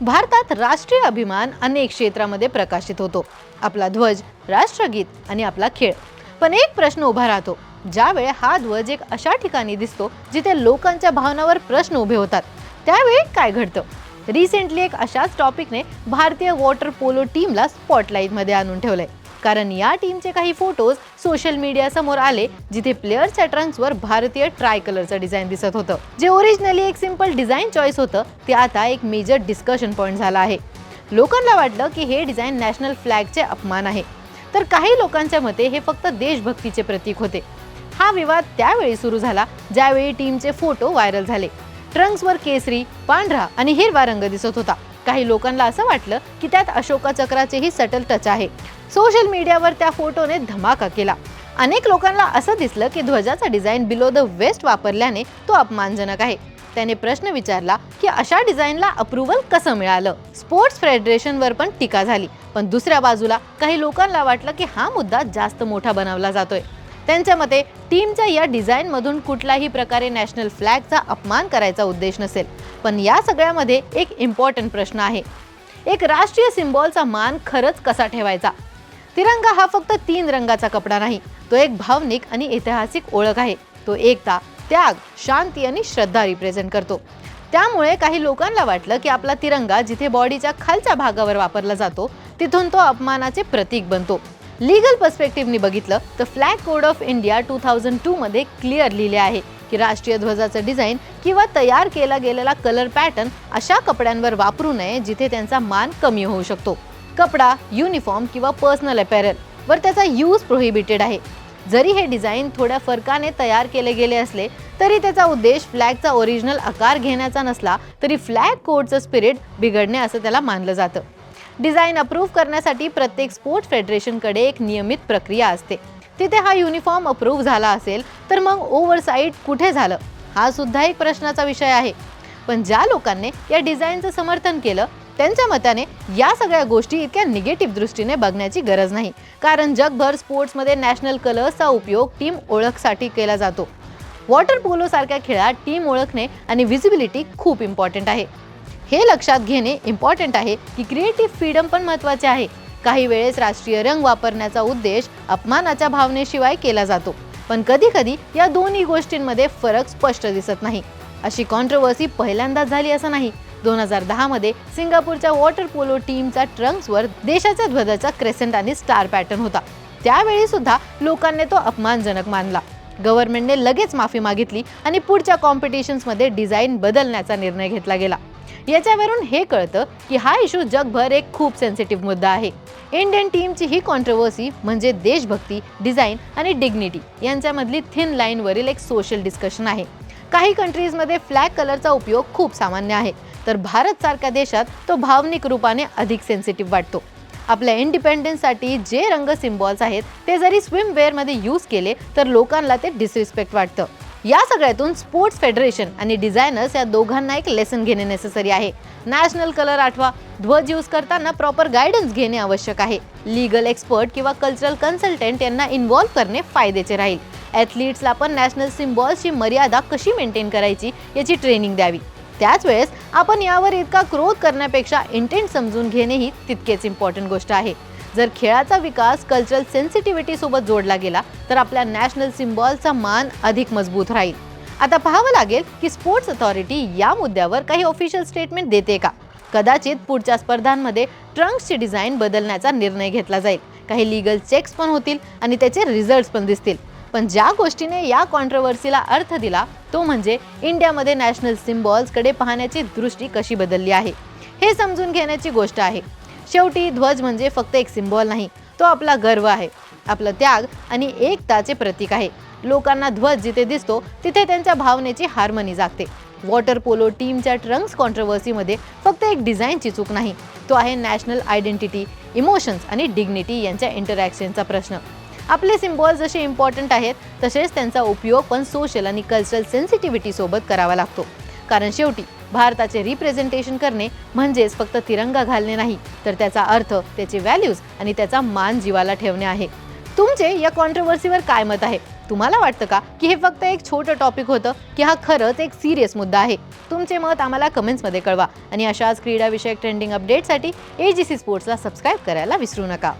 भारतात राष्ट्रीय अभिमान अनेक क्षेत्रामध्ये प्रकाशित होतो. आपला ध्वज राष्ट्रगीत आणि आपला खेळ. पण एक प्रश्न उभा राहतो. ज्यावेळी हा ध्वज एक अशा ठिकाणी दिसतो जिथे लोकांच्या भावनावर प्रश्न उभे होतात. त्यावेळी काय घडतं? रिसेंटली एक अशाच टॉपिकने भारतीय वॉटर पोलो टीमला स्पॉटलाईटमध्ये आणून ठेवलंय. कारण या टीमचे काही फोटोज सोशल मीडिया समोर आले जिथे प्लेअरच्या ट्रंक्सवर भारतीय ट्राय कलरचं डिझाईन दिसत होतं. जे ओरिजिनली एक सिंपल डिझाईन चॉईस होतं ते आता एक मेजर डिस्कशन पॉईंट झाला आहे. लोकांना वाटलं की हे डिझाईन नॅशनल फ्लॅगचे अपमान आहे. तर काही लोकांच्या मते हे फक्त देशभक्तीचे प्रतीक होते. हा विवाद त्यावेळी सुरू झाला ज्यावेळी टीमचे फोटो व्हायरल झाले. ट्रंक्सवर केसरी पांढरा आणि हिरवा रंग दिसत होता. काही लोकांना असं वाटलं की त्यात अशोका चक्राचेही सटल टच आहे. सोशल मीडियावर त्या फोटोने धमाका केला. अनेक लोकांना असं दिसलं की ध्वजाचा डिझाईन बिलो द वेस्ट वापरल्याने तो अपमानजनक आहे. त्याने प्रश्न विचारला की अशा डिझाईनला अप्रुव्हल कसं मिळालं? स्पोर्ट्स फेडरेशनवर पण टीका झाली. पण दुसऱ्या बाजूला काही लोकांना वाटलं की हा मुद्दा जास्त मोठा बनवला जातोय. त्यांच्या मते टीमच्या या डिझाईनमधून कुठल्याही प्रकारे नॅशनल फ्लॅगचा अपमान करायचा उद्देश नसेल. पण या सगळ्यामध्ये एक इम्पॉर्टंट प्रश्न आहे. एक राष्ट्रीय सिम्बॉलचा मान खरंच कसा ठेवायचा? तिरंगा हा फक्त तीन रंगाचा कपडा नाही तो एक भावनिक आणि ऐतिहासिक ओळख आहे. तो एकता त्याग शांती आणि श्रद्धा रिप्रेझेंट करतो. त्यामुळे काही लोकांना वाटलं की आपला तिरंगा जिथे बॉडीच्या खालच्या भागावर वापरला जातो तिथून तो अपमानाचे प्रतीक बनतो. लिगल पर्स्पेक्टिव्हनी बघितलं तर flag code of India two thousand टूमध्ये क्लिअर लिहिले आहे की राष्ट्रीय ध्वजाचं डिझाईन किंवा तयार केला गेलेला कलर पॅटर्न अशा कपड्यांवर वापरू नये जिथे त्यांचा मान कमी होऊ शकतो. कपडा युनिफॉर्म किंवा पर्सनल अपॅरल वर त्याचा यूज प्रोहिबिटेड आहे. जरी हे डिझाईन थोड्या फरकाने तयार केले गेले असले तरी त्याचा उद्देश फ्लॅगचा ओरिजिनल आकार घेण्याचा नसला तरी फ्लॅग कोडचं स्पिरिट बिघडणे असं त्याला मानलं जातं. डिझाईन अप्रूव्ह करण्यासाठी प्रत्येक स्पोर्ट्स फेडरेशनकडे एक नियमित प्रक्रिया असते. तिथे हा युनिफॉर्म अप्रूव्ह झाला असेल तर मग ओव्हरसाईट कुठे झालं? हा सुद्धा एक प्रश्नाचा विषय आहे. पण ज्या लोकांनी या डिझाईनचं समर्थन केलं त्यांच्या मताने या सगळ्या गोष्टी इतक्या निगेटिव्ह दृष्टीने बघण्याची गरज नाही. कारण जगभर स्पोर्ट्समध्ये नॅशनल कलर्सचा उपयोग टीम ओळखसाठी केला जातो. वॉटर पोलोसारख्या खेळात टीम ओळखणे आणि व्हिजिबिलिटी खूप इम्पॉर्टंट आहे. हे लक्षात घेणे इम्पॉर्टंट आहे की क्रिएटिव्ह फ्रीडम पण महत्त्वाचे आहे. काही वेळेस राष्ट्रीय रंग वापरण्याचा उद्देश अपमानाच्या भावनेशिवाय केला जातो. पण कधी कधी या दोन्ही गोष्टींमध्ये फरक स्पष्ट दिसत नाही. अशी कॉन्ट्रोवर्सी पहिल्यांदाच झाली असं नाही. दोन हजार दहामध्ये सिंगापूरच्या वॉटर पोलो टीमचा ट्रंक्सवर देशाच्या ध्वजाचा क्रेसेंट आणि स्टार पॅटर्न होता. त्यावेळी सुद्धा लोकांनी तो अपमानजनक मानला. गव्हर्नमेंटने लगेच माफी मागितली आणि पुढच्या कॉम्पिटिशन्समध्ये डिझाईन बदलण्याचा निर्णय घेतला गेला. याच्यावरून हे कळतं की हा इशू जगभर एक खूप सेन्सिटिव्ह मुद्दा आहे. इंडियन टीमची ही कॉन्ट्रोवर्सी म्हणजे देशभक्ती डिझाईन आणि डिग्निटी यांच्यामधली थिन लाईनवरील एक सोशल डिस्कशन आहे. काही कंट्रीजमध्ये फ्लॅग कलरचा उपयोग खूप सामान्य आहे. तर भारत सारख्या देशात तो भावनिक रूपाने अधिक सेन्सिटिव्ह वाटतो. आपल्या इंडिपेंडन्ससाठी जे रंग सिम्बॉल्स आहेत ते जरी स्विमवेअरमध्ये यूज केले तर लोकांना ते डिसरिस्पेक्ट वाटतं. या सगळ्यातून स्पोर्ट्स फेडरेशन आणि डिझायनर्स या दोघांना एक लेसन घेणे नेसेसरी आहे. नॅशनल कलर आठवा. ध्वज यूज करताना प्रॉपर गायडन्स घेणे आवश्यक आहे. लीगल एक्सपर्ट किंवा कल्चरल कन्सल्टंट यांना इन्व्हॉल्व्ह करणे फायद्याचे राहील. ॲथलीट्सला पण नॅशनल सिम्बॉल्सची मर्यादा कशी मेंटेन करायची याची ट्रेनिंग द्यावी. त्याच वेळेस आपण यावर इतका क्रोध करण्यापेक्षा इंटेंट समजून घेणे ही तितकेच इम्पॉर्टंट गोष्ट आहे. जर खेळाचा विकास कल्चरल सेन्सिटिव्हिटी सोबत जोडला गेला तर आपल्या नॅशनल सिम्बॉलचा मान अधिक मजबूत राहील. आता पाहावं लागेल की स्पोर्ट्स अथॉरिटी या मुद्द्यावर काही ऑफिशियल स्टेटमेंट देते का? कदाचित पुढच्या स्पर्धांमध्ये ट्रंक्सची डिझाईन बदलण्याचा निर्णय घेतला जाईल. काही लिगल चेक्स पण होतील आणि त्याचे रिझल्ट्स पण दिसतील. पण ज्या गोष्टीने या कॉन्ट्रोवर्सीला अर्थ दिला तो म्हणजे इंडियामध्ये नॅशनल सिम्बॉल्सकडे पाहण्याची दृष्टी कशी बदलली आहे? हे समजून घेण्याची गोष्ट आहे. शेवटी ध्वज म्हणजे फक्त एक सिम्बॉल नाही तो आपला गर्व आहे आपला त्याग आणि एकताचे प्रतीक आहे. लोकांना ध्वज जिथे दिसतो तिथे त्यांच्या भावनेची हार्मनी जागते. वॉटर पोलो टीमच्या ट्रंक्स कॉन्ट्रवर्सीमध्ये फक्त एक डिझाईनची चूक नाही तो आहे नॅशनल आयडेंटिटी इमोशन्स आणि डिग्निटी यांच्या इंटरॅक्शनचा प्रश्न. आपले सिम्बॉल जसे इम्पॉर्टंट आहेत तसेच त्यांचा उपयोग पण सोशल आणि कल्चरल सेन्सिटिव्हिटीसोबत करावा लागतो. कारण शेवटी भारताचे रिप्रेझेंटेशन करणे म्हणजेच फक्त तिरंगा घालणे नाही तर त्याचा अर्थ त्याचे व्हॅल्यूज आणि त्याचा मान जीवाला ठेवणे आहे. तुमचे या कॉन्ट्रोवर्सीवर काय मत आहे? तुम्हाला वाटतं का की हे फक्त एक छोटं टॉपिक होतं की हा खरंच एक सिरियस मुद्दा आहे? तुमचे मत आम्हाला कमेंट्समध्ये कळवा. आणि अशाच क्रीडाविषयक ट्रेंडिंग अपडेटसाठी ए जी सी स्पोर्ट्सला सबस्क्राईब करायला विसरू नका.